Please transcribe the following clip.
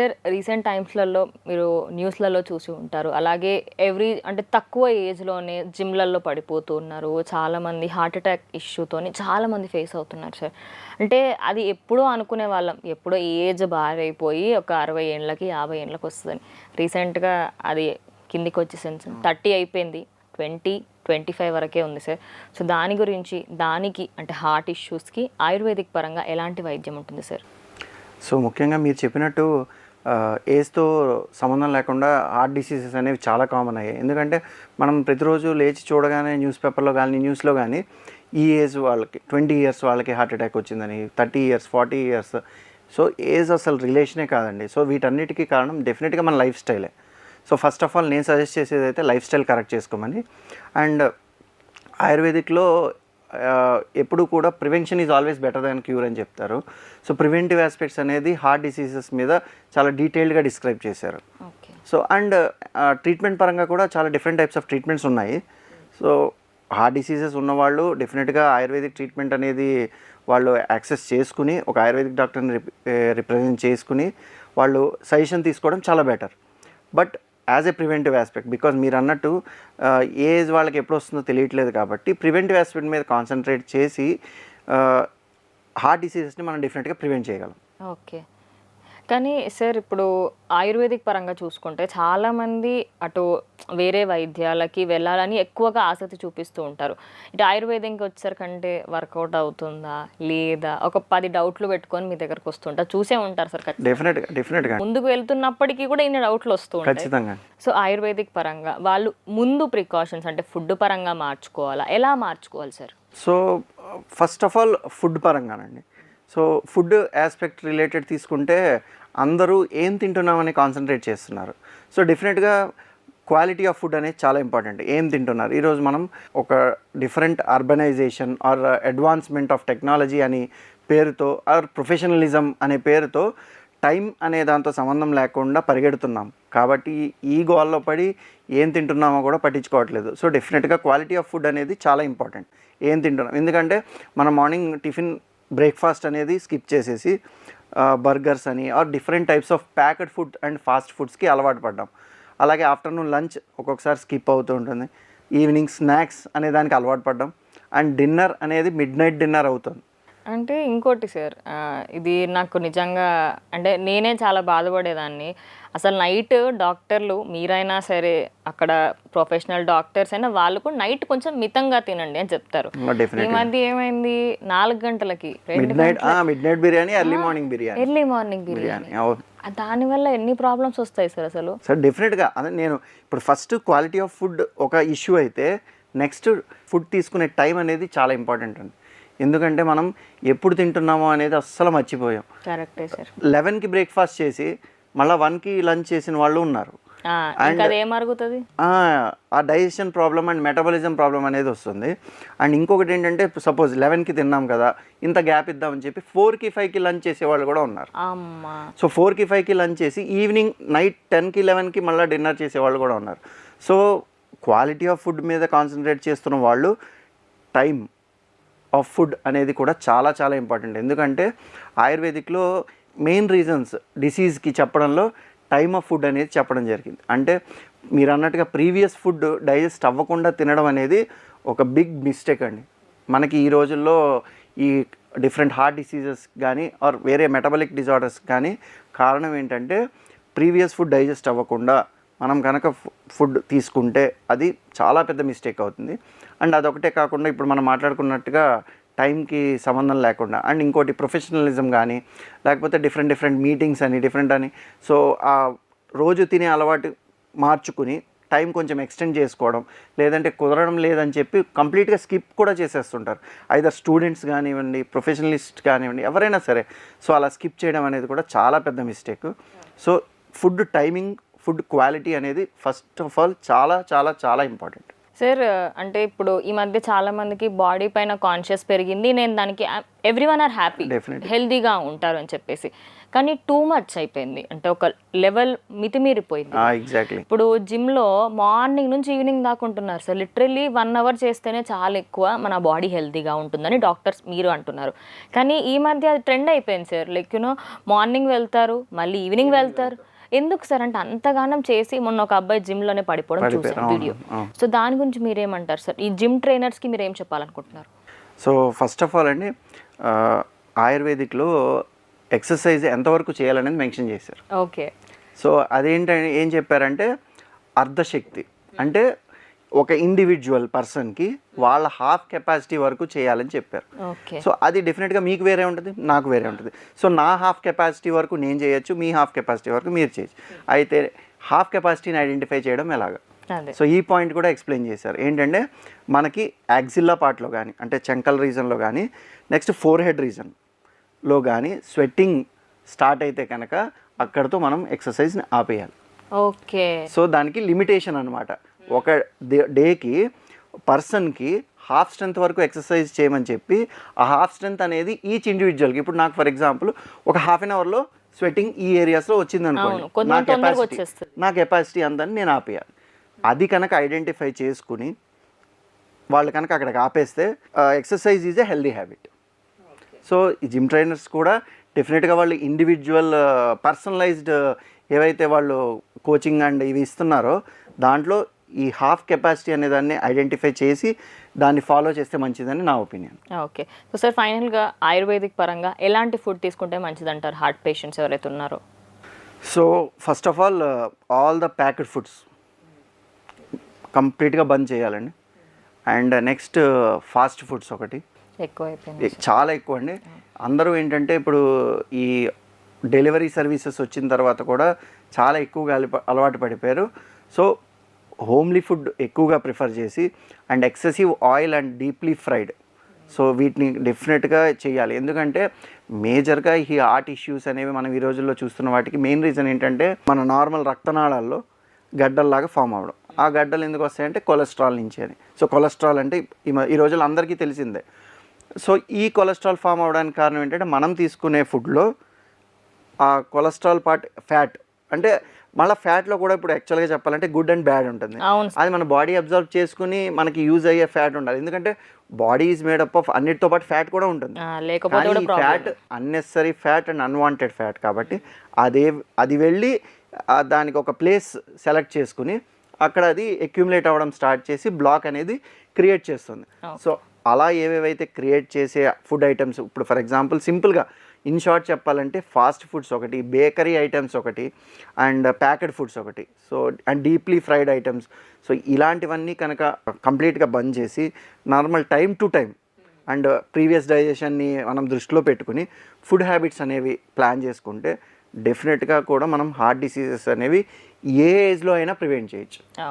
Sir recent టైమ్స్లలో మీరు న్యూస్లలో చూసి ఉంటారు. అలాగే ఎవ్రీ అంటే తక్కువ ఏజ్లోనే జిమ్లలో పడిపోతూ ఉన్నారు. చాలామంది హార్ట్ అటాక్ ఇష్యూతోని చాలామంది ఫేస్ అవుతున్నారు సార్ అంటే అది ఎప్పుడో అనుకునే వాళ్ళం. ఎప్పుడో ఏజ్ బాగా అయిపోయి ఒక అరవై ఏళ్ళకి యాభై ఏళ్ళకి వస్తుందని. రీసెంట్గా అది కిందికి వచ్చేసింది. థర్టీ అయిపోయింది. ట్వంటీ ట్వంటీ ఫైవ్ వరకే ఉంది సార్ సో దాని గురించి దానికి అంటే హార్ట్ ఇష్యూస్కి ఆయుర్వేదిక్ పరంగా ఎలాంటి వైద్యం ఉంటుంది సార్ సో ముఖ్యంగా మీరు చెప్పినట్టు ఏజ్తో సంబంధం లేకుండా హార్ట్ డిసీజెస్ అనేవి చాలా కామన్ అయ్యాయి. ఎందుకంటే మనం ప్రతిరోజు లేచి చూడగానే న్యూస్ పేపర్లో కానీ న్యూస్లో కానీ ఈ ఏజ్ వాళ్ళకి ట్వంటీ ఇయర్స్ వాళ్ళకి హార్ట్ అటాక్ వచ్చిందని thirty years forty years. So age అసలు రిలేషనే కాదండి. సో వీటన్నిటికీ కారణం డెఫినెట్గా మన లైఫ్ స్టైలే. సో ఫస్ట్ ఆఫ్ ఆల్ నేను సజెస్ట్ చేసేది అయితే లైఫ్ స్టైల్ కరెక్ట్ చేసుకోమని. అండ్ ఆయుర్వేదిక్లో ఎప్పుడు కూడా prevention is always better than cure అని చెప్తారు. సో ప్రివెంటివ్ ఆస్పెక్ట్స్ అనేది హార్ట్ డిసీజెస్ మీద చాలా డీటెయిల్డ్గా డిస్క్రైబ్ చేశారు. సో అండ్ ట్రీట్మెంట్ పరంగా కూడా చాలా డిఫరెంట్ టైప్స్ ఆఫ్ ట్రీట్మెంట్స్ ఉన్నాయి. సో హార్ట్ డిసీజెస్ ఉన్నవాళ్ళు డెఫినెట్గా ఆయుర్వేదిక్ ట్రీట్మెంట్ అనేది వాళ్ళు యాక్సెస్ చేసుకుని ఒక ఆయుర్వేదిక్ డాక్టర్ని రిప్రజెంట్ చేసుకుని వాళ్ళు సజెషన్ తీసుకోవడం చాలా better. But as a preventive aspect because మీరు అన్నట్టు ఏజ్ వాళ్ళకి ఎప్పుడు వస్తుందో తెలియట్లేదు కాబట్టి ప్రివెంటివ్ ఆస్పెక్ట్ మీద కాన్సన్ట్రేట్ చేసి హార్ట్ డిసీజెస్ని మనం డెఫినెట్గా ప్రివెంట్ చేయగలం. ఓకే కానీ సార్ ఇప్పుడు ఆయుర్వేదిక్ పరంగా చూసుకుంటే చాలామంది అటు వేరే వైద్యాలకి వెళ్ళాలని ఎక్కువగా ఆసక్తి చూపిస్తూ ఉంటారు. ఇటు ఆయుర్వేదంకి వచ్చేసరికంటే వర్కౌట్ అవుతుందా? లేదా? ఒక పది డౌట్లు పెట్టుకొని మీ దగ్గరకు వస్తుంటారు చూసే ఉంటారు సార్ డెఫినెట్గా డెఫినెట్గా ముందుకు వెళ్తున్నప్పటికీ కూడా ఇన్ని డౌట్లు వస్తూ ఉంటాయి. సో ఆయుర్వేదిక్ పరంగా వాళ్ళు ముందు ప్రికాషన్స్ అంటే ఫుడ్ పరంగా మార్చుకోవాలా? ఎలా మార్చుకోవాలి sir? So first of all food పరంగానండి. So food aspect related తీసుకుంటే అందరూ ఏం తింటున్నామని కాన్సన్ట్రేట్ చేస్తున్నారు. సో డెఫినెట్గా క్వాలిటీ ఆఫ్ ఫుడ్ అనేది చాలా ఇంపార్టెంట్. ఏం తింటున్నారు? ఈరోజు మనం ఒక different urbanisation or advancement of technology అని పేరుతో ఆర్ ప్రొఫెషనలిజం అనే పేరుతో టైం అనే దాంతో సంబంధం లేకుండా పరిగెడుతున్నాం. కాబట్టి ఈ గోల్లో పడి ఏం తింటున్నామో కూడా పట్టించుకోవట్లేదు. సో డెఫినెట్గా క్వాలిటీ ఆఫ్ ఫుడ్ అనేది చాలా ఇంపార్టెంట్. ఏం తింటున్నాం? ఎందుకంటే మనం మార్నింగ్ టిఫిన్ బ్రేక్ఫాస్ట్ అనేది స్కిప్ చేసేసి బర్గర్స్ అని or different types of packed food and fast ఫుడ్స్కి అలవాటు పడ్డాం. అలాగే ఆఫ్టర్నూన్ లంచ్ ఒక్కొక్కసారి స్కిప్ అవుతూ ఉంటుంది. ఈవినింగ్ స్నాక్స్ అనే దానికి అలవాటు పడ్డాం. అండ్ డిన్నర్ అనేది మిడ్ నైట్ డిన్నర్ అవుతుంది. అంటే ఇంకోటి సార్ ఆ, ఇది నాకు నిజంగా అంటే నేనే చాలా బాధపడేదాన్ని. అసలు నైట్ డాక్టర్లు మీరైనా సరే అక్కడ ప్రొఫెషనల్ డాక్టర్స్ అయినా వాళ్ళు కూడా నైట్ కొంచెం మితంగా తినండి అని చెప్తారు. ఈ డెఫినెట్లీ మధ్య ఏమైంది? నాలుగు గంటలకి midnight midnight biryani early morning biryani. Early morning biryani. Biryani అవును దానివల్ల ఎన్ని ప్రాబ్లమ్స్ వస్తాయి సార్ అసలు? సార్ డెఫినెట్గా అదే నేను ఇప్పుడు ఫస్ట్ క్వాలిటీ ఆఫ్ ఫుడ్ ఒక ఇష్యూ అయితే నెక్స్ట్ ఫుడ్ తీసుకునే టైం అనేది చాలా ఇంపార్టెంట్ అండి. ఎందుకంటే మనం ఎప్పుడు తింటున్నామో అనేది అస్సలు మర్చిపోయాం. కరెక్టే సార్. లెవెన్కి బ్రేక్ఫాస్ట్ చేసి మళ్ళీ వన్కి లంచ్ చేసిన వాళ్ళు ఉన్నారు. అరుగుతుంది? ఆ, digestion problem and metabolism problem అనేది వస్తుంది. అండ్ ఇంకొకటి ఏంటంటే సపోజ్ లెవెన్కి తిన్నాం కదా ఇంత గ్యాప్ ఇద్దామని చెప్పి ఫోర్కి ఫైవ్కి లంచ్ చేసేవాళ్ళు కూడా ఉన్నారు. సో ఫోర్కి ఫైవ్కి లంచ్ చేసి ఈవినింగ్ నైట్ టెన్కి లెవెన్కి మళ్ళీ డిన్నర్ చేసేవాళ్ళు కూడా ఉన్నారు. సో క్వాలిటీ ఆఫ్ ఫుడ్ మీద కాన్సన్ట్రేట్ చేస్తున్న వాళ్ళు టైం ఆఫ్ ఫుడ్ అనేది కూడా చాలా చాలా ఇంపార్టెంట్. ఎందుకంటే ఆయుర్వేదిక్లో మెయిన్ రీజన్స్ డిసీజ్కి చెప్పడంలో టైమ్ ఆఫ్ ఫుడ్ అనేది చెప్పడం జరిగింది. అంటే మీరు అన్నట్టుగా ప్రీవియస్ ఫుడ్ డైజెస్ట్ అవ్వకుండా తినడం అనేది ఒక బిగ్ మిస్టేక్ అండి. మనకి ఈ రోజుల్లో ఈ డిఫరెంట్ హార్ట్ డిసీజెస్ కానీ ఆర్ వేరే మెటబలిక్ డిజార్డర్స్ కానీ కారణం ఏంటంటే ప్రీవియస్ ఫుడ్ డైజెస్ట్ అవ్వకుండా మనం కనుక ఫుడ్ తీసుకుంటే అది చాలా పెద్ద మిస్టేక్ అవుతుంది. అండ్ అదొకటే కాకుండా ఇప్పుడు మనం మాట్లాడుకున్నట్టుగా టైంకి సంబంధం లేకుండా అండ్ ఇంకోటి ప్రొఫెషనలిజం కానీ లేకపోతే డిఫరెంట్ డిఫరెంట్ మీటింగ్స్ అని డిఫరెంట్ అని. సో ఆ రోజు తినే అలవాటు మార్చుకుని టైం కొంచెం ఎక్స్టెండ్ చేసుకోవడం లేదంటే కుదరడం లేదని చెప్పి కంప్లీట్గా స్కిప్ కూడా చేసేస్తుంటారు. ఐదర్ స్టూడెంట్స్ కానివ్వండి ప్రొఫెషనలిస్ట్ కానివ్వండి ఎవరైనా సరే. సో అలా స్కిప్ చేయడం అనేది కూడా చాలా పెద్ద mistake. So food timing food quality అనేది ఫస్ట్ ఆఫ్ ఆల్ చాలా చాలా చాలా ఇంపార్టెంట్. సార్ అంటే ఇప్పుడు ఈ మధ్య చాలా మందికి బాడీ పైన కాన్షియస్ పెరిగింది. నేను దానికి ఎవ్రీ వన్ ఆర్ హ్యాపీ. హెల్దీగా ఉంటారు అని చెప్పేసి. కానీ టూ మచ్ అయిపోయింది. అంటే ఒక లెవెల్ మితిమీరిపోయింది. ఎగ్జాక్ట్లీ ఇప్పుడు జిమ్లో మార్నింగ్ నుంచి ఈవినింగ్ దాకా ఉంటున్నారు సార్. లిటరల్లీ వన్ అవర్ చేస్తేనే చాలా ఎక్కువ మన బాడీ హెల్తీగా ఉంటుందని డాక్టర్స్ మీరు అంటున్నారు. కానీ ఈ మధ్య అది ట్రెండ్ అయిపోయింది సార్. లైక్ యూనో మార్నింగ్ వెళ్తారు మళ్ళీ ఈవినింగ్ వెళ్తారు. ఎందుకు సార్ అంటే అంతగానం చేసి మొన్న ఒక అబ్బాయి జిమ్లోనే పడిపోవడం పడిపోయారు, చూసాను వీడియో. సో దాని గురించి మీరేమంటారు సార్? ఈ జిమ్ ట్రైనర్స్కి మీరు ఏం చెప్పాలనుకుంటున్నారు? సో ఫస్ట్ ఆఫ్ ఆల్ అండి ఆయుర్వేదిక్లో ఎక్సర్సైజ్ ఎంతవరకు చేయాలనేది మెన్షన్ చేశారు. ఓకే. సో అదేంటంటే ఏం చెప్పారంటే అర్ధశక్తి. అంటే ఒక ఇండివిజువల్ పర్సన్కి వాళ్ళ హాఫ్ కెపాసిటీ వరకు చేయాలని చెప్పారు. ఓకే సో అది డెఫినెట్గా మీకు వేరే ఉంటుంది నాకు వేరే ఉంటుంది. సో నా హాఫ్ కెపాసిటీ వరకు నేను చేయొచ్చు మీ హాఫ్ కెపాసిటీ వరకు మీరు చేయొచ్చు. అయితే హాఫ్ కెపాసిటీని ఐడెంటిఫై చేయడం ఎలాగా? సో ఈ పాయింట్ కూడా ఎక్స్ప్లెయిన్ చేశారు. ఏంటంటే మనకి యాక్సిల్లా పార్ట్లో కానీ అంటే చెంకల్ రీజన్లో కానీ నెక్స్ట్ ఫోర్ హెడ్ రీజన్లో కానీ స్వెట్టింగ్ స్టార్ట్ అయితే కనుక అక్కడితో మనం ఎక్సర్సైజ్ని ఆపేయాలి. ఓకే సో దానికి లిమిటేషన్ అనమాట ఒక డే- డేకి పర్సన్కి హాఫ్ స్ట్రెంత్ వరకు ఎక్సర్సైజ్ చేయమని చెప్పి ఆ హాఫ్ స్ట్రెంత్ అనేది ఈచ్ ఇండివిజువల్కి ఇప్పుడు నాకు ఫర్ ఎగ్జాంపుల్ ఒక హాఫ్ అన్ అవర్లో స్వెట్టింగ్ ఈ ఏరియాస్లో వచ్చింది అనుకోండి నా కెపాసిటీ. నా కెపాసిటీ అందని నేను ఆపేయాలి. అది కనుక ఐడెంటిఫై చేసుకుని వాళ్ళు కనుక అక్కడికి ఆపేస్తే exercise is a healthy habit. So ఈ జిమ్ ట్రైనర్స్ కూడా డెఫినెట్గా వాళ్ళు ఇండివిజువల్ పర్సనలైజ్డ్ ఏవైతే వాళ్ళు కోచింగ్ అండ్ ఇవి ఇస్తున్నారో దాంట్లో ఈ హాఫ్ కెపాసిటీ అనే దాన్ని ఐడెంటిఫై చేసి దాన్ని ఫాలో చేస్తే మంచిదని నా ఒపీనియన్. ఓకే. సో సార్ ఫైనల్గా ఆయుర్వేదిక్ పరంగా ఎలాంటి ఫుడ్ తీసుకుంటే మంచిదంటారు హార్ట్ పేషెంట్స్ ఎవరైతే ఉన్నారో? So first of all all the packed foods కంప్లీట్గా బంద్ చేయాలండి. అండ్ నెక్స్ట్ ఫాస్ట్ ఫుడ్స్ ఒకటి. ఎక్కువ అయిపోయింది చాలా ఎక్కువ అండి. అందరూ ఏంటంటే ఇప్పుడు ఈ డెలివరీ సర్వీసెస్ వచ్చిన తర్వాత కూడా చాలా ఎక్కువగా అలవాటు పడిపోయారు. సో హోమ్లీ ఫుడ్ ఎక్కువగా ప్రిఫర్ చేసి and excessive oil and deeply fried. So వీటిని డెఫినెట్గా చేయాలి. ఎందుకంటే మేజర్గా ఈ హార్ట్ ఇష్యూస్ అనేవి మనం ఈ రోజుల్లో చూస్తున్న వాటికి మెయిన్ రీజన్ ఏంటంటే మన నార్మల్ రక్తనాళాల్లో గడ్డల్లాగా ఫామ్ అవ్వడం. ఆ గడ్డలు ఎందుకు వస్తాయంటే కొలెస్ట్రాల్ నుంచి అని. సో కొలెస్ట్రాల్ అంటే ఈ మ- ఈ రోజుల్లో అందరికీ తెలిసిందే. సో ఈ కొలెస్ట్రాల్ ఫామ్ అవ్వడానికి కారణం ఏంటంటే మనం తీసుకునే ఫుడ్లో ఆ కొలెస్ట్రాల్ పార్ట్ ఫ్యాట్ అంటే మళ్ళీ ఫ్యాట్లో కూడా ఇప్పుడు యాక్చువల్గా చెప్పాలంటే గుడ్ అండ్ బ్యాడ్ ఉంటుంది. అది మన బాడీ అబ్జర్వ్ చేసుకుని మనకి యూజ్ అయ్యే ఫ్యాట్ ఉండాలి. ఎందుకంటే బాడీ ఈజ్ మేడప్ ఆఫ్ అన్నిటితో పాటు ఫ్యాట్ కూడా ఉంటుంది. లేకపోతే fat unnecessary fat and unwanted fat కాబట్టి అదే అది వెళ్ళి దానికి ఒక ప్లేస్ సెలెక్ట్ చేసుకుని అక్కడ అది అక్యుములేట్ అవ్వడం స్టార్ట్ చేసి బ్లాక్ అనేది క్రియేట్ చేస్తుంది. సో అలా ఏవేవైతే క్రియేట్ చేసే ఫుడ్ ఐటమ్స్ ఇప్పుడు ఫర్ ఎగ్జాంపుల్ సింపుల్గా ఇన్ షార్ట్ చెప్పాలంటే ఫాస్ట్ ఫుడ్స్ ఒకటి బేకరీ ఐటమ్స్ ఒకటి అండ్ ప్యాకెడ్ ఫుడ్స్ ఒకటి. So and deeply fried items. So ఇలాంటివన్నీ కనుక కంప్లీట్గా బంద్ చేసి normal time to time and previous డైజెషన్ని మనం దృష్టిలో పెట్టుకుని ఫుడ్ హ్యాబిట్స్ అనేవి ప్లాన్ చేసుకుంటే డెఫినెట్గా కూడా మనం హార్ట్ డిసీజెస్ అనేవి ఏ ఏజ్లో అయినా ప్రివెంట్ చేయొచ్చు.